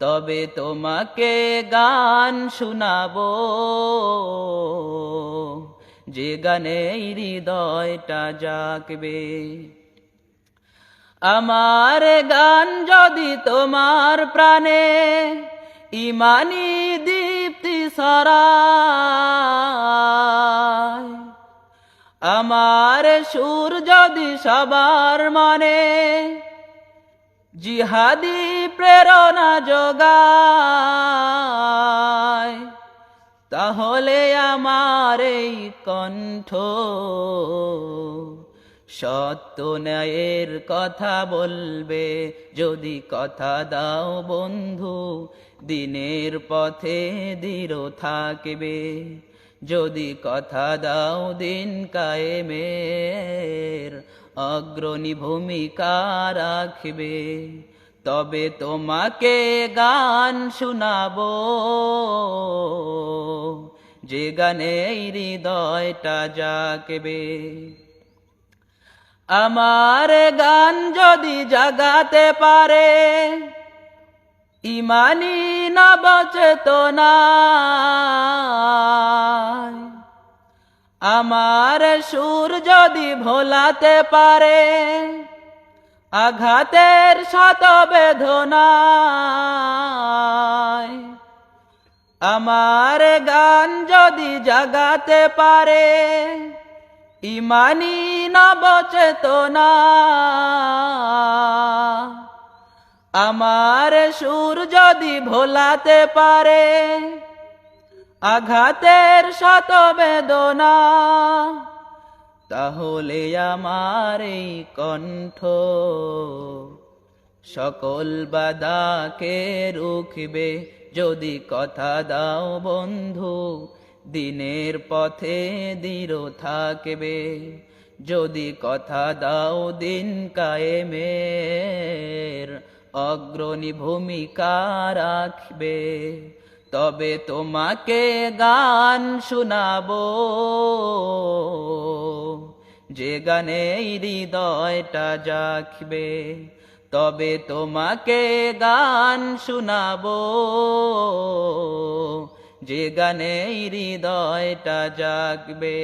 তবে তোমাকে গান শোনাবো। যে গানে হৃদয়টা জাগবে। আমার গান যদি তোমার প্রাণে ইমানি দীপ্তি সরায় আমার সুর যদি সবার মনে জিহাদি প্রেরণা যোগায়। তাহলে আমার এই কণ্ঠ সত্য ন্যায়ের কথা বলবে। যদি কথা দাও বন্ধু, দিনের পথে দৃঢ় থাকবে। যদি কথা দাও দিন কায়েমের অগ্রণী ভূমিকা রাখবে। তবে তোমাকে গান শোনাবো। যে গানে হৃদয়টা জাগবে। আমার গান যদি জাগাতে পারে ইমানি নবচেতনা। আমার সুর যদি ভোলাতে পারে, আঘাতের শত বেদনা আমার গান যদি জাগাতে পারে, ইমানি নবচেতনা আমার সুর যদি ভোলাতে পারে আঘাতের শত বেদনা তাহলে আমার এই কণ্ঠ সকল বাদাকে রুখবে। যদি কথা দাও বন্ধু, দিনের পথে দৃঢ় থাকবে। যদি কথা দাও দিন কায়েমের, অগ্রণী ভূমিকা রাখবে। তবে তোমাকে গান শোনাবো। যে গানে হৃদয়টা জাগবে, তবে তোমাকে গান শোনাবো। যে গানে হৃদয়টা জাগবে